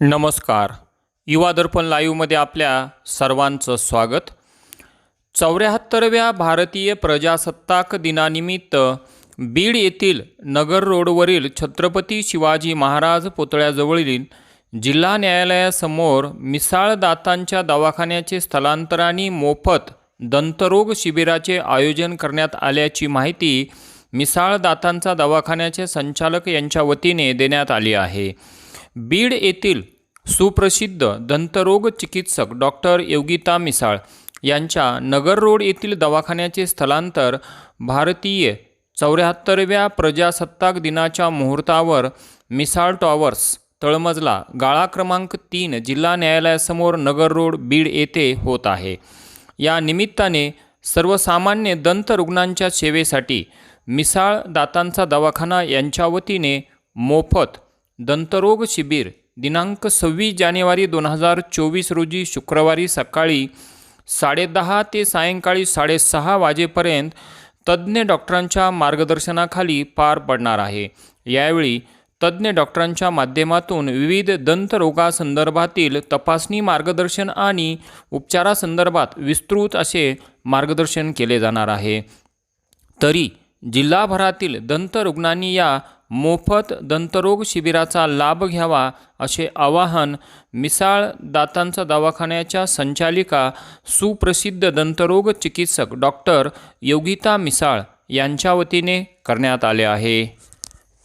नमस्कार. युवा दर्पण लाईव्हमध्ये आपल्या सर्वांचं स्वागत. चौऱ्याहत्तरव्या भारतीय प्रजासत्ताक दिनानिमित्त बीड येथील नगर रोडवरील छत्रपती शिवाजी महाराज पुतळ्याजवळील जिल्हा न्यायालयासमोर मिसाळदातांच्या दवाखान्याचे स्थलांतराने मोफत दंतरोग शिबिराचे आयोजन करण्यात आल्याची माहिती मिसाळदातांचा दवाखान्याचे संचालक यांच्या वतीने देण्यात आली आहे. बीड येथील सुप्रसिद्ध दंतरोग चिकित्सक डॉक्टर योगिता मिसाळ यांच्या नगर रोड येथील दवाखान्याचे स्थलांतर भारतीय चौऱ्याहत्तरव्या प्रजासत्ताक दिनाच्या मुहूर्तावर मिसाळ टॉवर्स तळमजला गाळा क्रमांक तीन जिल्हा न्यायालयासमोर नगर रोड बीड येथे होत आहे. या निमित्ताने सर्वसामान्य दंत रुग्णांच्या सेवेसाठी मिसाळ दातांचा दवाखाना यांच्या वतीने मोफत दंतरोग शिबिर दिनांक सव्वीस जानेवारी दोन हजार चोवीस रोजी शुक्रवारी सकाळी साडेदहा ते सायंकाळी साडेसहा वाजेपर्यंत तज्ज्ञ डॉक्टरांच्या मार्गदर्शनाखाली पार पडणार आहे. यावेळी तज्ज्ञ डॉक्टरांच्या माध्यमातून विविध दंतरोगासंदर्भातील तपासणी मार्गदर्शन आणि उपचारासंदर्भात विस्तृत असे मार्गदर्शन केले जाणार आहे. तरी जिल्हाभरातील दंतरुग्णांनी या मोफत दंतरोग शिबिराचा लाभ घ्यावा असे आवाहन मिसाळ दातांचा दवाखान्याच्या संचालिका सुप्रसिद्ध दंतरोग चिकित्सक डॉक्टर योगिता मिसाळ यांच्या वतीने करण्यात आले आहे.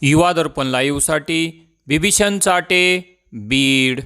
युवा दर्पण लाईव्हसाठी बिभीषण चाटे बीड.